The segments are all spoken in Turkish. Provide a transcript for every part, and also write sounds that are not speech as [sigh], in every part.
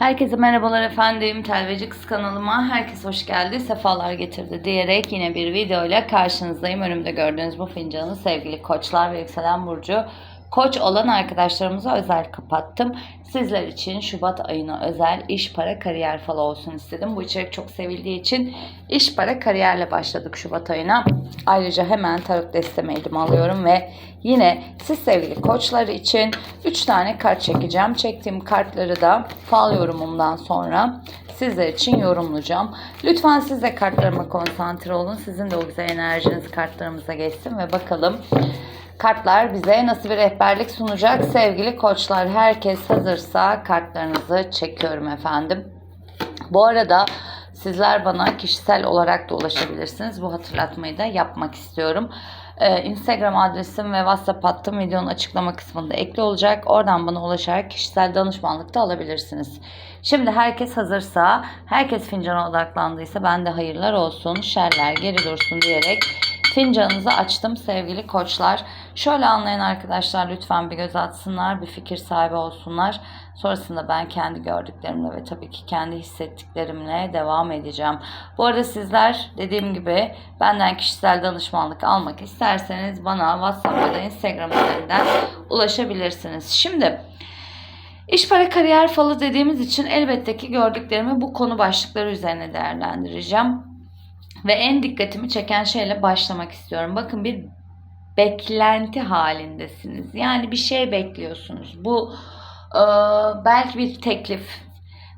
Herkese merhabalar efendim. Telveci Kız kanalıma herkes hoş geldi, sefalar getirdi diyerek yine bir video ile karşınızdayım. Önümde gördüğünüz bu fincanı sevgili koçlar ve yükselen burcu koç olan arkadaşlarımıza özel kapattım. Sizler için Şubat ayına özel iş, para, kariyer falı olsun istedim. Bu içerik çok sevildiği için iş, para, kariyerle başladık Şubat ayına. Ayrıca hemen tarot desteme elime alıyorum ve yine siz sevgili koçlar için 3 tane kart çekeceğim. Çektiğim kartları da fal yorumumdan sonra sizler için yorumlayacağım. Lütfen siz de kartlarıma konsantre olun. Sizin de o güzel enerjiniz kartlarımıza geçsin ve bakalım kartlar bize nasıl bir rehberlik sunacak sevgili koçlar. Herkes hazırsa kartlarınızı çekiyorum efendim. Bu arada sizler bana kişisel olarak da ulaşabilirsiniz. Bu hatırlatmayı da yapmak istiyorum. Ee, Instagram adresim ve WhatsApp hattım videonun açıklama kısmında ekli olacak. Oradan bana ulaşarak kişisel danışmanlık da alabilirsiniz. Şimdi herkes hazırsa, herkes fincana odaklandıysa ben de hayırlar olsun, şerler geri dursun diyerek fincanınızı açtım sevgili koçlar. Şöyle anlayan arkadaşlar lütfen bir göz atsınlar, bir fikir sahibi olsunlar. Sonrasında ben kendi gördüklerimle ve tabii ki kendi hissettiklerimle devam edeceğim. Bu arada sizler dediğim gibi benden kişisel danışmanlık almak isterseniz bana WhatsApp ya da Instagram üzerinden ulaşabilirsiniz. Şimdi İş para kariyer falı dediğimiz için elbette ki gördüklerimi bu konu başlıkları üzerine değerlendireceğim. Ve en dikkatimi çeken şeyle başlamak istiyorum. Bakın bir beklenti halindesiniz. Yani bir şey bekliyorsunuz. Bu e, belki bir teklif,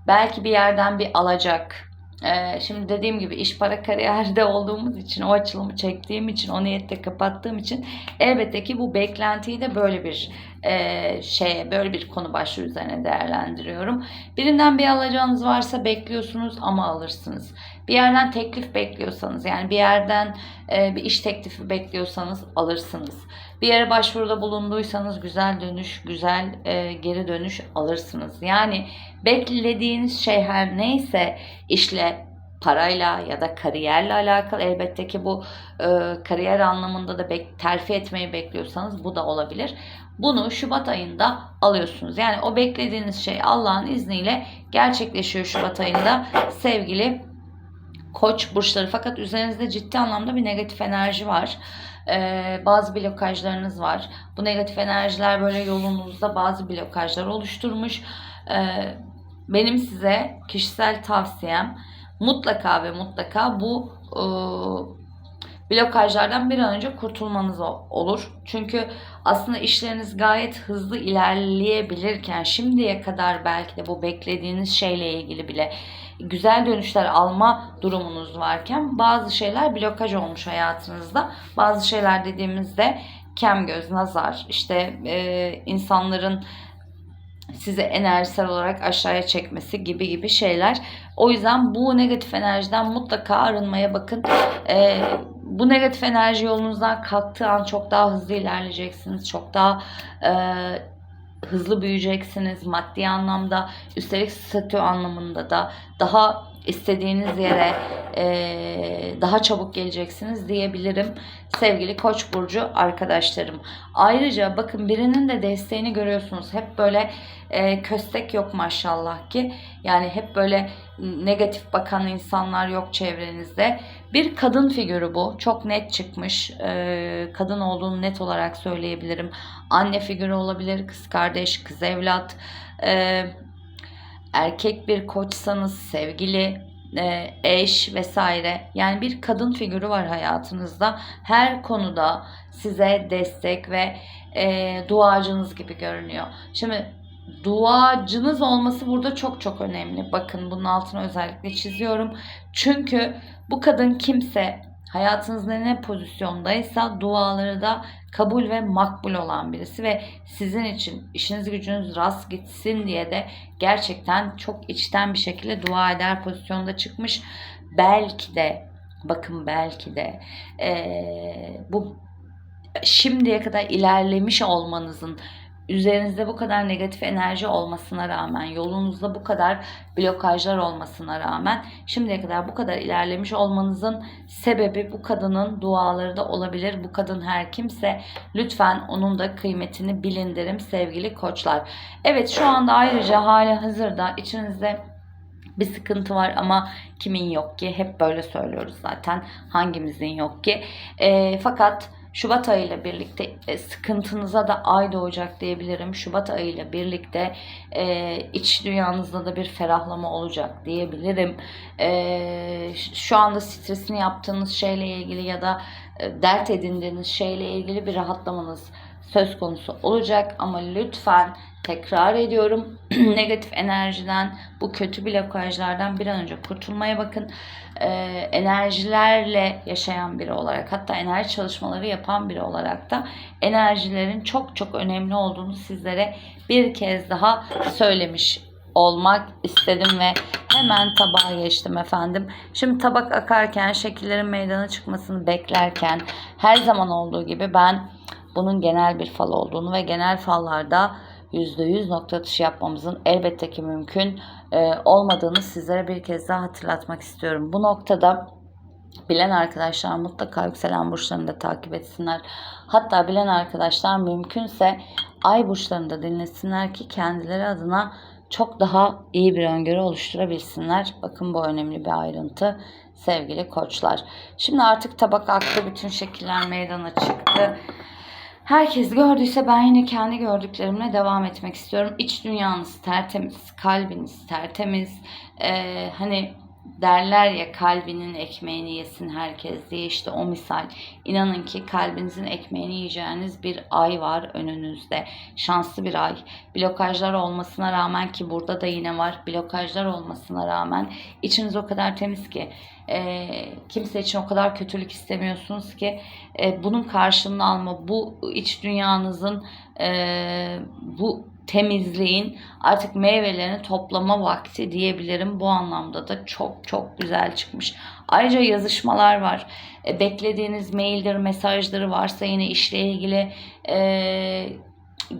belki bir yerden bir alacak. E, şimdi dediğim gibi iş para kariyerde [laughs] olduğumuz için, o açılımı çektiğim için, o niyette kapattığım için elbette ki bu beklentiyi de böyle bir e, şeye, böyle bir konu başlığı üzerine değerlendiriyorum. Birinden bir alacağınız varsa bekliyorsunuz ama alırsınız. Bir yerden teklif bekliyorsanız yani bir yerden e, bir iş teklifi bekliyorsanız alırsınız. Bir yere başvuruda bulunduysanız güzel dönüş, güzel e, geri dönüş alırsınız. Yani beklediğiniz şey her neyse işle parayla ya da kariyerle alakalı elbette ki bu e, kariyer anlamında da bek, terfi etmeyi bekliyorsanız bu da olabilir. Bunu Şubat ayında alıyorsunuz. Yani o beklediğiniz şey Allah'ın izniyle gerçekleşiyor Şubat ayında sevgili koç burçları. Fakat üzerinizde ciddi anlamda bir negatif enerji var. Ee, bazı blokajlarınız var. Bu negatif enerjiler böyle yolunuzda bazı blokajlar oluşturmuş. Ee, benim size kişisel tavsiyem mutlaka ve mutlaka bu e, blokajlardan bir an önce kurtulmanız olur. Çünkü aslında işleriniz gayet hızlı ilerleyebilirken şimdiye kadar belki de bu beklediğiniz şeyle ilgili bile güzel dönüşler alma durumunuz varken bazı şeyler blokaj olmuş hayatınızda. Bazı şeyler dediğimizde kem göz, nazar, işte e, insanların sizi enerjisel olarak aşağıya çekmesi gibi gibi şeyler. O yüzden bu negatif enerjiden mutlaka arınmaya bakın. Ee, bu negatif enerji yolunuzdan kalktığı an çok daha hızlı ilerleyeceksiniz. Çok daha e, hızlı büyüyeceksiniz maddi anlamda. Üstelik statü anlamında da daha istediğiniz yere e, daha çabuk geleceksiniz diyebilirim sevgili Koç burcu arkadaşlarım. Ayrıca bakın birinin de desteğini görüyorsunuz. Hep böyle e, köstek yok maşallah ki. Yani hep böyle negatif bakan insanlar yok çevrenizde. Bir kadın figürü bu. Çok net çıkmış. E, kadın olduğunu net olarak söyleyebilirim. Anne figürü olabilir, kız kardeş, kız evlat. E, erkek bir koçsanız sevgili, e, eş vesaire yani bir kadın figürü var hayatınızda. Her konuda size destek ve e, duacınız gibi görünüyor. Şimdi duacınız olması burada çok çok önemli. Bakın bunun altını özellikle çiziyorum. Çünkü bu kadın kimse hayatınızda ne pozisyondaysa duaları da kabul ve makbul olan birisi ve sizin için işiniz gücünüz rast gitsin diye de gerçekten çok içten bir şekilde dua eder pozisyonda çıkmış. Belki de bakın belki de ee, bu şimdiye kadar ilerlemiş olmanızın üzerinizde bu kadar negatif enerji olmasına rağmen, yolunuzda bu kadar blokajlar olmasına rağmen şimdiye kadar bu kadar ilerlemiş olmanızın sebebi bu kadının duaları da olabilir. Bu kadın her kimse lütfen onun da kıymetini bilin derim sevgili koçlar. Evet şu anda ayrıca hali hazırda içinizde bir sıkıntı var ama kimin yok ki? Hep böyle söylüyoruz zaten. Hangimizin yok ki? E, fakat Şubat ayıyla birlikte e, sıkıntınıza da ay doğacak diyebilirim. Şubat ayıyla birlikte e, iç dünyanızda da bir ferahlama olacak diyebilirim. E, şu anda stresini yaptığınız şeyle ilgili ya da e, dert edindiğiniz şeyle ilgili bir rahatlamanız söz konusu olacak ama lütfen tekrar ediyorum [clears throat] negatif enerjiden bu kötü blokajlardan bir an önce kurtulmaya bakın Ee, enerjilerle yaşayan biri olarak hatta enerji çalışmaları yapan biri olarak da enerjilerin çok çok önemli olduğunu sizlere bir kez daha söylemiş olmak istedim ve hemen tabağa geçtim efendim. Şimdi tabak akarken şekillerin meydana çıkmasını beklerken her zaman olduğu gibi ben bunun genel bir fal olduğunu ve genel fallarda %100 nokta atışı yapmamızın elbette ki mümkün e, olmadığını sizlere bir kez daha hatırlatmak istiyorum. Bu noktada bilen arkadaşlar mutlaka yükselen burçlarını da takip etsinler. Hatta bilen arkadaşlar mümkünse ay burçlarını da dinlesinler ki kendileri adına çok daha iyi bir öngörü oluşturabilsinler. Bakın bu önemli bir ayrıntı sevgili koçlar. Şimdi artık tabak aktı, bütün şekiller meydana çıktı. Herkes gördüyse ben yine kendi gördüklerimle devam etmek istiyorum. İç dünyanız tertemiz, kalbiniz tertemiz. Ee, hani derler ya kalbinin ekmeğini yesin herkes diye işte o misal. İnanın ki kalbinizin ekmeğini yiyeceğiniz bir ay var önünüzde. Şanslı bir ay. Blokajlar olmasına rağmen ki burada da yine var. Blokajlar olmasına rağmen içiniz o kadar temiz ki e, kimse için o kadar kötülük istemiyorsunuz ki e, bunun karşılığını alma, bu iç dünyanızın e, bu temizliğin artık meyvelerini toplama vakti diyebilirim. Bu anlamda da çok çok güzel çıkmış. Ayrıca yazışmalar var. E, beklediğiniz maildir, mesajları varsa yine işle ilgili e,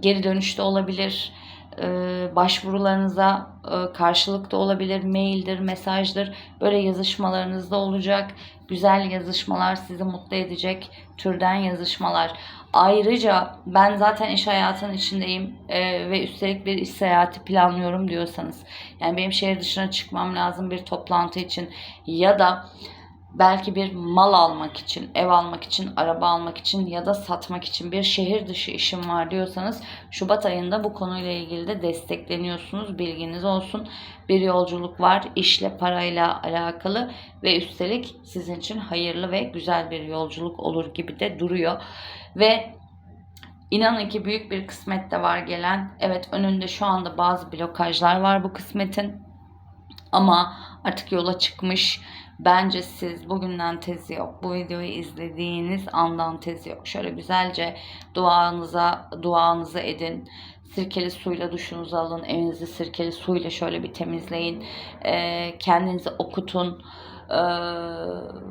geri dönüşte olabilir. E, başvurularınıza e, karşılık da olabilir. Maildir, mesajdır. Böyle yazışmalarınızda olacak. Güzel yazışmalar sizi mutlu edecek türden yazışmalar. Ayrıca ben zaten iş hayatının içindeyim e, ve üstelik bir iş seyahati planlıyorum diyorsanız yani benim şehir dışına çıkmam lazım bir toplantı için ya da belki bir mal almak için, ev almak için, araba almak için ya da satmak için bir şehir dışı işim var diyorsanız Şubat ayında bu konuyla ilgili de destekleniyorsunuz. Bilginiz olsun. Bir yolculuk var işle, parayla alakalı ve üstelik sizin için hayırlı ve güzel bir yolculuk olur gibi de duruyor. Ve İnanın ki büyük bir kısmet de var gelen. Evet önünde şu anda bazı blokajlar var bu kısmetin. Ama artık yola çıkmış. Bence siz bugünden tezi yok. Bu videoyu izlediğiniz andan tezi yok. Şöyle güzelce duanıza duanızı edin. Sirkeli suyla duşunuzu alın. Evinizi sirkeli suyla şöyle bir temizleyin. Ee, kendinizi okutun. Ee,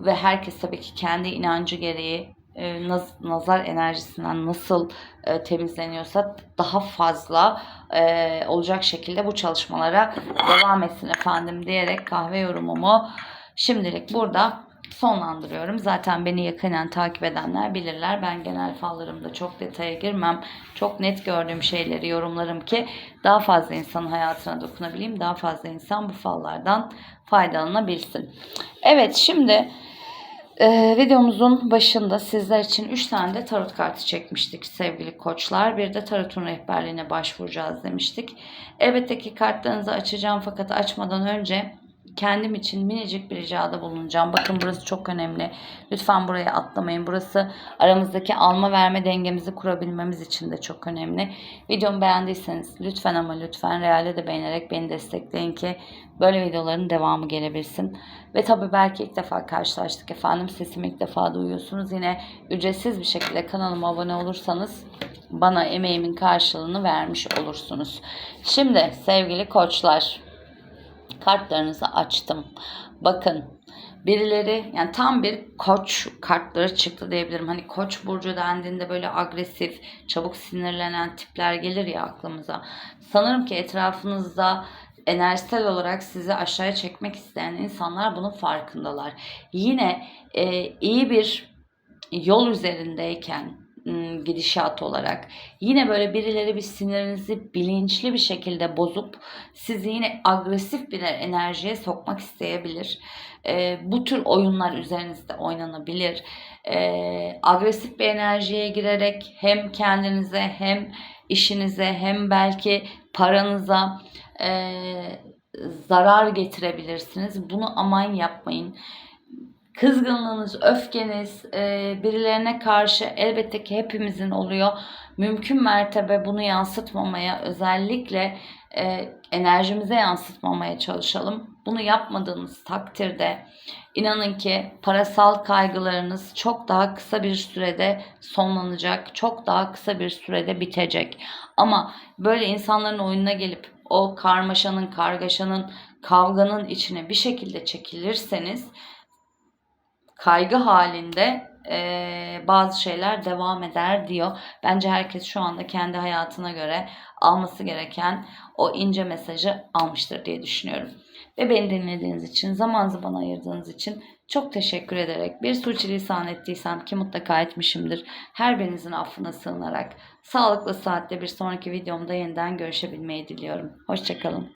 ve herkes tabii ki kendi inancı gereği e, naz- nazar enerjisinden nasıl e, temizleniyorsa daha fazla e, olacak şekilde bu çalışmalara devam etsin efendim diyerek kahve yorumumu şimdilik burada sonlandırıyorum. Zaten beni yakinen takip edenler bilirler. Ben genel fallarımda çok detaya girmem. Çok net gördüğüm şeyleri yorumlarım ki daha fazla insanın hayatına dokunabileyim. Daha fazla insan bu fallardan faydalanabilsin. Evet şimdi ee, videomuzun başında sizler için 3 tane de tarot kartı çekmiştik sevgili koçlar. Bir de tarotun rehberliğine başvuracağız demiştik. Elbette ki kartlarınızı açacağım fakat açmadan önce kendim için minicik bir ricada bulunacağım. Bakın burası çok önemli. Lütfen buraya atlamayın. Burası aramızdaki alma verme dengemizi kurabilmemiz için de çok önemli. Videomu beğendiyseniz lütfen ama lütfen reale de beğenerek beni destekleyin ki böyle videoların devamı gelebilsin. Ve tabii belki ilk defa karşılaştık efendim. Sesimi ilk defa duyuyorsunuz. Yine ücretsiz bir şekilde kanalıma abone olursanız bana emeğimin karşılığını vermiş olursunuz. Şimdi sevgili koçlar kartlarınızı açtım. Bakın birileri yani tam bir koç kartları çıktı diyebilirim. Hani koç burcu dendiğinde böyle agresif, çabuk sinirlenen tipler gelir ya aklımıza. Sanırım ki etrafınızda enerjisel olarak sizi aşağıya çekmek isteyen insanlar bunun farkındalar. Yine e, iyi bir yol üzerindeyken gidişat olarak yine böyle birileri bir sinirinizi bilinçli bir şekilde bozup sizi yine agresif bir enerjiye sokmak isteyebilir. Ee, bu tür oyunlar üzerinizde oynanabilir. Ee, agresif bir enerjiye girerek hem kendinize hem işinize hem belki paranıza eee, zarar getirebilirsiniz. Bunu aman yapmayın. Kızgınlığınız, öfkeniz e, birilerine karşı elbette ki hepimizin oluyor. Mümkün mertebe bunu yansıtmamaya, özellikle e, enerjimize yansıtmamaya çalışalım. Bunu yapmadığınız takdirde inanın ki parasal kaygılarınız çok daha kısa bir sürede sonlanacak, çok daha kısa bir sürede bitecek. Ama böyle insanların oyununa gelip o karmaşanın, kargaşanın, kavganın içine bir şekilde çekilirseniz kaygı halinde eee, bazı şeyler devam eder diyor. Bence herkes şu anda kendi hayatına göre alması gereken o ince mesajı almıştır diye düşünüyorum. Ve beni dinlediğiniz için, zamanınızı bana ayırdığınız için çok teşekkür ederek bir suçilisan ettiysem ki mutlaka etmişimdir. Her birinizin affına sığınarak sağlıklı saatte bir sonraki videomda yeniden görüşebilmeyi diliyorum. Hoşçakalın.